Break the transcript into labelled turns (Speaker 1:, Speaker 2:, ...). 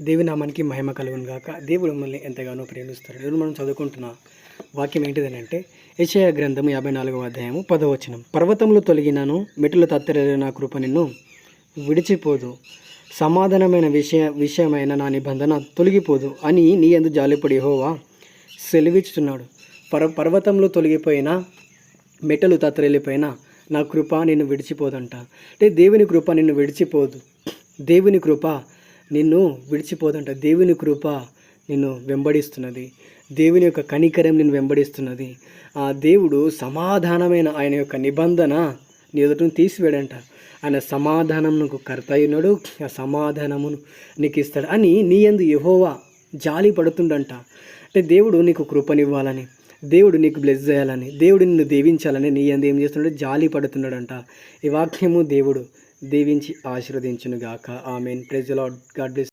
Speaker 1: దేవి నామానికి మహిమ కలుగును గాక. దేవుడు మిమ్మల్ని ఎంతగానో ప్రేమిస్తాడు. ఈరోజు మనం చదువుకుంటున్న వాక్యం ఏంటిదనంటే యశయ గ్రంథం యాభై నాలుగవ అధ్యాయము పదవచనం పర్వతములు తొలగినను మెటుల తత్తరేరు నా కృప నిన్ను విడిచిపోదు. సమాధానమైన విషయ విషయమైన నా నిబంధన తొలగిపోదు అని నీ ఎందు జాలిపడి హోవా సెలవిస్తున్నాడు పర్వ పర్వతంలో తొలగిపోయిన మెటలు తత్తరెళ్ళిపోయిన నా కృప నిన్ను విడిచిపోదంట. అంటే దేవుని కృప నిన్ను విడిచిపోదు. దేవుని కృప నిన్ను విడిచిపోదంట. దేవుని కృప నిన్ను వెంబడిస్తున్నది. దేవుని యొక్క కనికరం నిన్ను వెంబడిస్తున్నది. ఆ దేవుడు సమాధానమైన ఆయన యొక్క నిబంధన నీ ఎదుటను తీసివేడంట. ఆయన సమాధానమునకు కర్త అయినాడు ఆ సమాధానమును నీకు ఇస్తాడు అని నీ ఎందు యహోవా జాలి పడుతుండంట. అంటే దేవుడు నీకు కృపనివ్వాలని దేవుడు నీకు బ్లెస్ చేయాలని దేవుడు నిన్ను దీవించాలని నీ అందు ఏం చేస్తున్నాడు? జాలి పడుతున్నాడంట. ఈ వాక్యము దేవుడు దీవించి ఆశీర్వదించునుగాక. Amen. Praise lord god bless